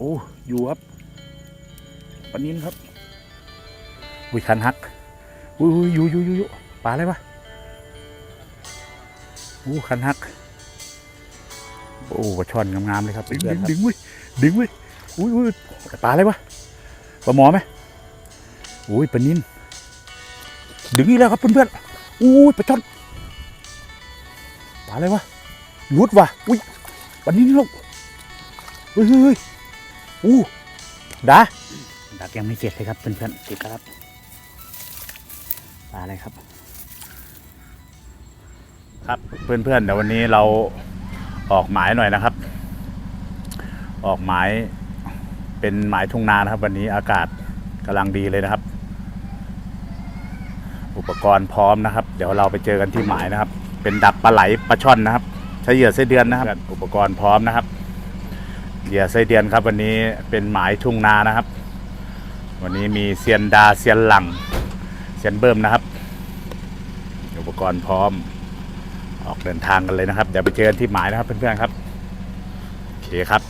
โอ้อยู่ครับปลานินครับอุ้ยคันหักอุ้ยอุ้ยอยู่อยู่อยู่อยู่ปลาอะไรวะอู้คันหักโอ้ปลาช่อนงามๆเลยครับดึงเพื่ดึอนงๆครับดึงเว้ยดึงเว้ยอุ้ยอุ้ยปลาอะไรวะปลาหมอไหมอุ้ยปลานินดึงอีกแล้วครับเพื่อนๆอุ้ยปลาช่อนปลาอะไรวะรุดว่ะอุ้ยปลานินลูกเฮ้ยเฮ้ยเฮ้ย อู้ดาดักยังไม่เสร็จเลยครับเพื่อนๆติดแล้วครับปลาอะไรครับ ครับเพื่อนๆเดี๋ยววันนี้เราออกหมายหน่อยนะครับ ออกหมายเป็นหมายทุ่งนานะครับ วันนี้อากาศกำลังดีเลยนะครับ อุปกรณ์พร้อมนะครับ เดี๋ยวเราไปเจอกันที่หมายนะครับ เป็นดักปลาไหลปลาช่อนนะครับ ใช้เหยื่อไส้เดือนนะครับ อุปกรณ์พร้อมนะครับ เหยื่อไส้เดือนครับวันนี้เป็นหมายทุ่งนานะครับ วันนี้มีเซียนดาเซียนหลังเซียนเบิ่มนะครับ อุปกรณ์พร้อมออกเดินทางกันเลยนะครับ เดี๋ยวไปเจอกันที่หมายนะครับเพื่อนๆครับโอเคครับ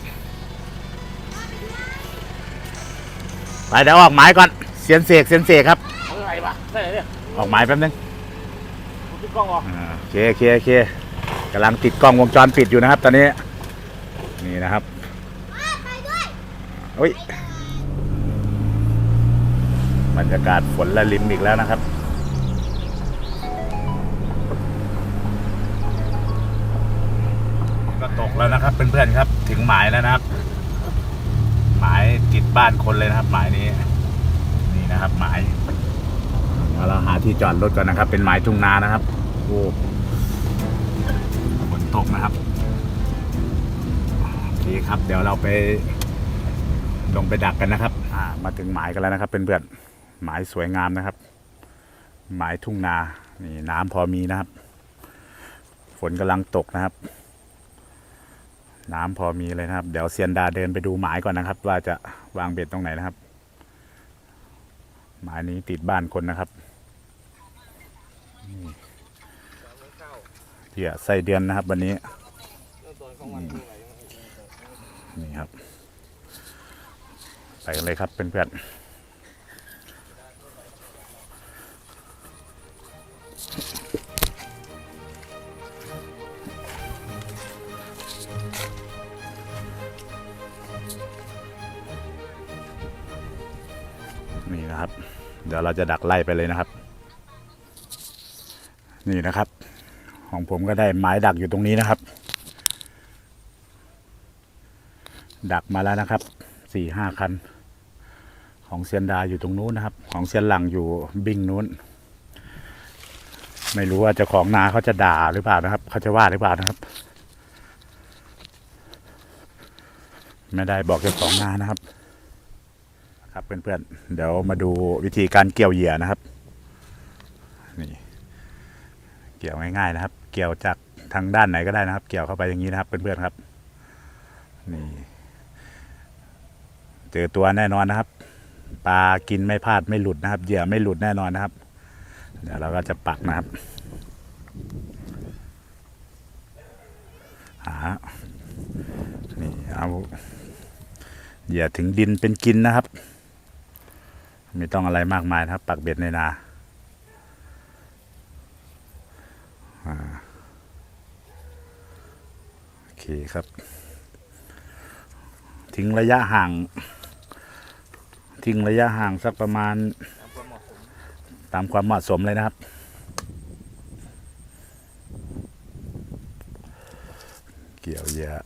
ไปเดี๋ยวออกหมายก่อนเสียนเสกเสียนเสกครับอะไรวะได้เลยเนี่ยออกหมายแป๊บนึงผมปิดกล้องออกอ่าโอเคโอเคโอเคกำลังติดกล้องวงจรปิดอยู่นะครับ ตอนนี้นี่นะครับ เฮ้ยบรรยากาศฝนละลิมอีกแล้วนะครับ ก็ตกแล้วนะครับเพื่อนๆครับ ถึงหมายแล้วนะครับ หมายติดบ้านคนเลยนะครับ หมายนี้ นี่นะครับ หมายเดี๋ยวเราหาที่จอดรถก่อนนะครับ เป็นหมายทุ่งนานะครับโอ้ฝนตกนะครับโอเคครับ เดี๋ยวเราไป ลงไปดักกันนะครับ อ่า มาถึงหมายกันแล้วนะครับ เป็นเพื่อนหมายสวยงามนะครับ หมายทุ่งนา นี่น้ำพอมีนะครับ ฝนกำลังตกนะครับ น้ำพอมีเลยนะครับ เดี๋ยวเซียนดาเดินไปดูหมายก่อนนะครับ ว่าจะวางเบ็ดตรงไหนนะครับ หมายนี้ติดบ้านคนนะครับนี่เพียใส่เดือนนะครับ วันนี้นี่ครับ ไปกันเลยครับเพื่อนๆนี่นะครับ เดี๋ยวเราจะดักไล่ไปเลยนะครับ นี่นะครับ ของผมก็ได้ไม้ดักอยู่ตรงนี้นะครับ ดักมาแล้วนะครับ สี่ห้าคัน ของเซียนดาอยู่ตรงนู้นนะครับ ของเซียนหลังอยู่บิงนู้น ไม่รู้ว่าเจ้าของนาเขาจะด่าหรือเปล่านะครับ เขาจะว่าหรือเปล่านะครับ ไม่ได้บอกเจ้าของนานะครับ ครับเพื่อนๆเดี๋ยวมาดูวิธีการเกี่ยวเหยื่อนะครับนี่เกี่ยวง่ายๆนะครับ เกี่ยวจากทางด้านไหนก็ได้นะครับ เกี่ยวเข้าไปอย่างนี้นะครับเพื่อนๆครับ นี่ เจอตัวแน่นอนนะครับ ปลากินไม่พลาดไม่หลุดนะครับเหยื่อไม่หลุดแน่นอนนะครับ เดี๋ยวเราก็จะปักนะครับหานี่เอาเหยื่อถึงดินเป็นกินนะครับ ไม่ต้องอะไรมากมายนะครับ ปักเบ็ดในนาอ่าโอเคครับ ทิ้งระยะห่าง ทิ้งระยะห่างสักประมาณ ตามความเหมาะสมเลยนะครับ เกี่ยวเหยอะ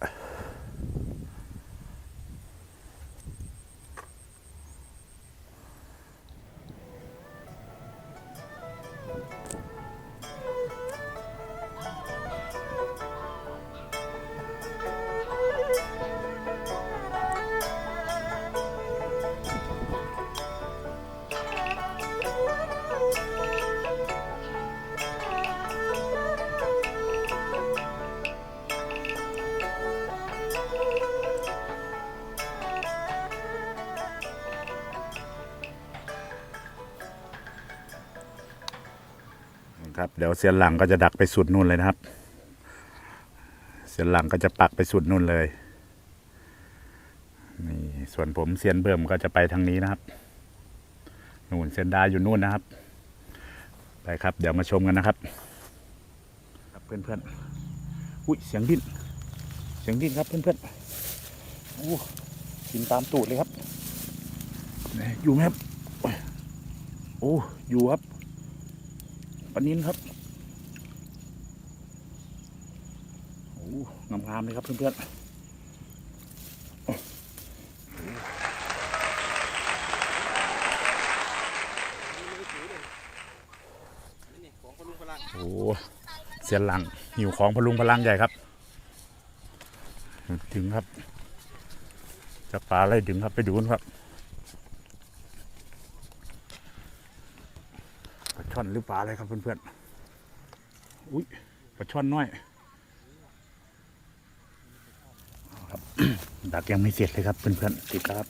ครับเดี๋ยวเสียนหลังก็จะดักไปสุดนู่นเลยนะครับ เสียนหลังก็จะปักไปสุดนู่นเลยนี่ส่วนผมเซียนเบิ่มก็จะไปทางนี้นะครับนู่นเซียนดาอยู่นู่นนะครับ ไปครับ เดี๋ยวมาชมกันนะครับ ครับเพื่อนๆอุ้ยเสียงดิ้นเสียงดิ้นครับเพื่อนๆโอ้กินตามตูดเลยครับอยู่ไหมครับโอ้อยู่ครับ ปนินครับโอ้งามๆเลยครับเพื่อนๆโอ้เสียหลังหิวของพลุงพลังใหญ่ครับ ถึงครับ จะปลาอะไรดึงครับไปดูนครับปลา ช่อนหรือปลาอะไรครับเพื่อนๆ อุ้ยปลาช่อนน้อยครับดักยังไม่เสร็จเลยครับเพื่อนๆติดแล้วครับ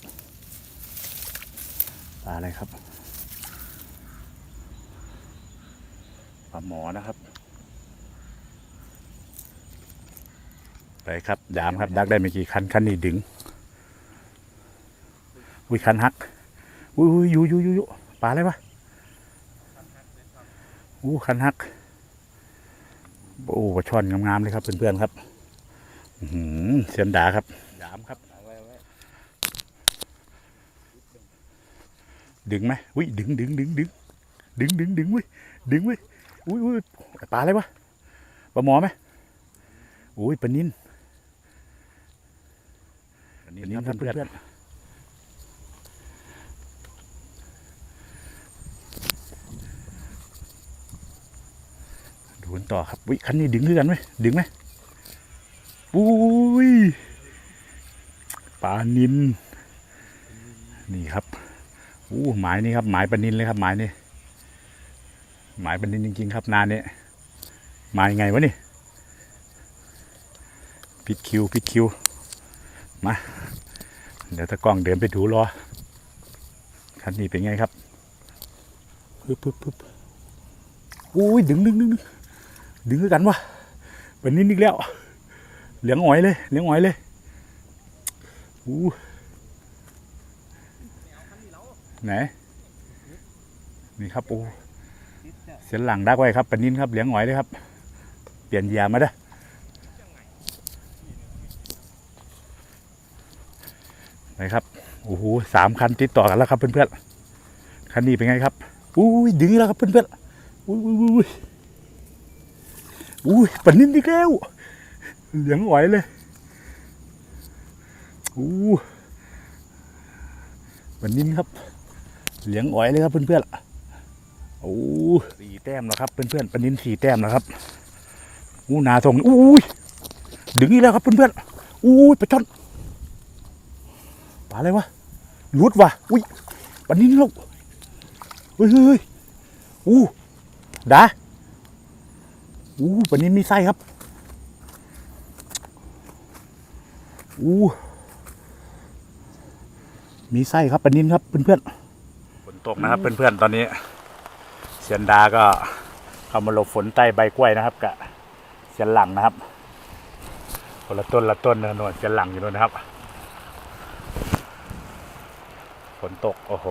ปลาอะไรครับปลาหมอนะครับ ไปครับยามครับ ดักได้ไม่กี่คันคันนี้ดึงอุ้ยคันหักอุ้ยอุ้ยอยู่อยู่อยู่อยู่ปลาอะไรวะ อู้คันหัก โอ้ปลาช่อนงามๆเลยครับเพื่อนๆครับอื้อหือเสียนดาครับยามครับ ดึงไหมอุ้ยดึงดึงดึงดึงดึงดึงดึงเว้ยดึงเว้ยอุ้ยอุ้ยปลาอะไรวะปลาหมอไหมอุ้ยปลานินปลานินครับเพื่อนดู ต่อครับวิคันนี้ดึงด้วยกันไหมดึงไหมอุ้ยปลานินนี่ครับอู้หมายนี่ครับหมายปลานินเลยครับหมายนี่หมายปลานินจริงๆ ครับนานนี้มายังไงวะนี่พิดคิวพิดคิวมาเดี๋ยวตะกล้องเดินไปดูรอคันนี้เป็นไงครับปึ๊บปึ๊บปึ๊บอุ้ยดึงดึงดึงดึง ดึงด้กันวะปลานินอีกแล้วเหลืองอ๋อยเลยเหลืองอ๋อยเลยอู้ไหนนี่ครับโอ้เสียนหลังดักไว้ครับปลานินครับเหลียงหอยเลยครับ เปลี่ยนยียมาด้อไหนครับโอ้โหสามคันติดต่อกันแล้วครับเพื่อนๆคันนี้เป็นไงครับอุ้ยดึงแล้วครับเพื่อนๆอุ้ยอุ้ยอุ้ย อุ้ยปนินอีกแล้วเหลี้ยงหอยเลยอู้ปนินครับ เหลียงอ๋อยเลยครับเพื่อนๆโอ้สี่แต้มแล้วครับเพื่อนๆปนินสี่แต้มแล้วครับอู้นาทรงอู้ยดึงอีกแล้วครับเพื่อนๆอู้ยปลาช่อนปลาอะไรวะลุดว่ะอุ้ยปนินลูกเฮ้ยเฮ้ยอู้ดา อู้ปลานินมีไส้ครับ อู้มีไส้ครับปลานินครับเพื่อนๆฝนตกนะครับเพื่อนๆตอนนี้เซียนดาก็เข้ามาหลบฝนใต้ใบกล้วยนะครับกับเซียนหลังนะครับคนละต้นละต้นนะนวลเซียนหลังอยู่นู่นนะครับฝนตกโอ้โห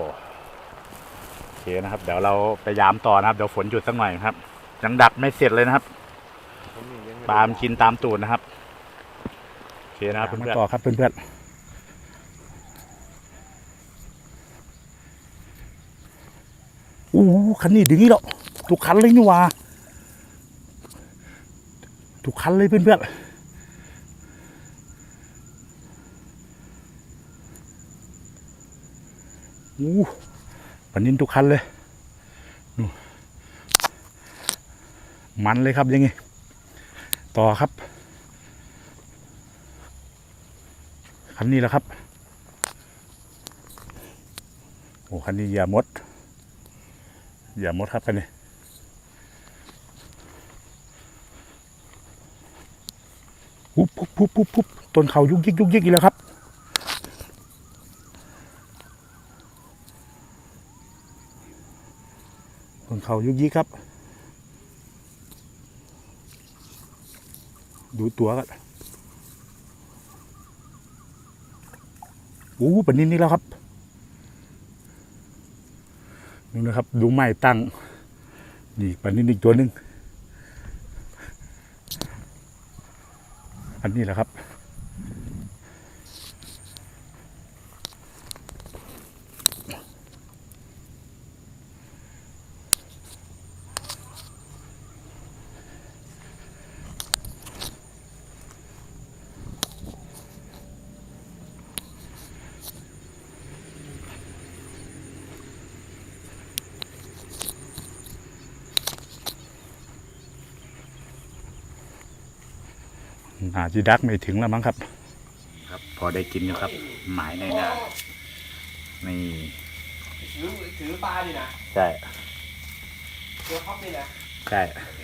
โอเคนะครับ เดี๋ยวเราไปยามต่อนะครับเดี๋ยวฝนหยุดสักหน่อยครับ ยังดักไม่เสร็จเลยนะครับปลามนกินตามตูดนะครับโอเคนะครับเพื่อนๆ ต่อครับเพื่อนๆโอ้โหคันนี้ดึงนี่หรอกทุกคันเลยนี่หว่าทุกคันเลยเพื่อนๆโอ้ปันนินทุกคันเลยนู่น มันเลยครับยังไงต่อครับคันนี้แหละครับโอ้คันนี้อย่ามด อย่ามดครับกันนี่ปุ๊บปุ๊บปุ๊บปุ๊บปุ๊บต้นเขายุกยิกยุกยิกอีกแล้วครับต้นเขายุกยิกครับ ดูตัวกันอู้ปนนี้นี่แล้วครับนี่นะครับ ดูไม้ตั้ง นี่ปนนี้อีกตัวหนึ่งอันนี้แหละครับ อาจีดักไม่ถึงแล้วมั้งครับ ครับ พอได้กินอยู่ครับ หมายในนานี่ถือถือปลาดินะใช่ตัวท็อปนี่นะใช่โอเค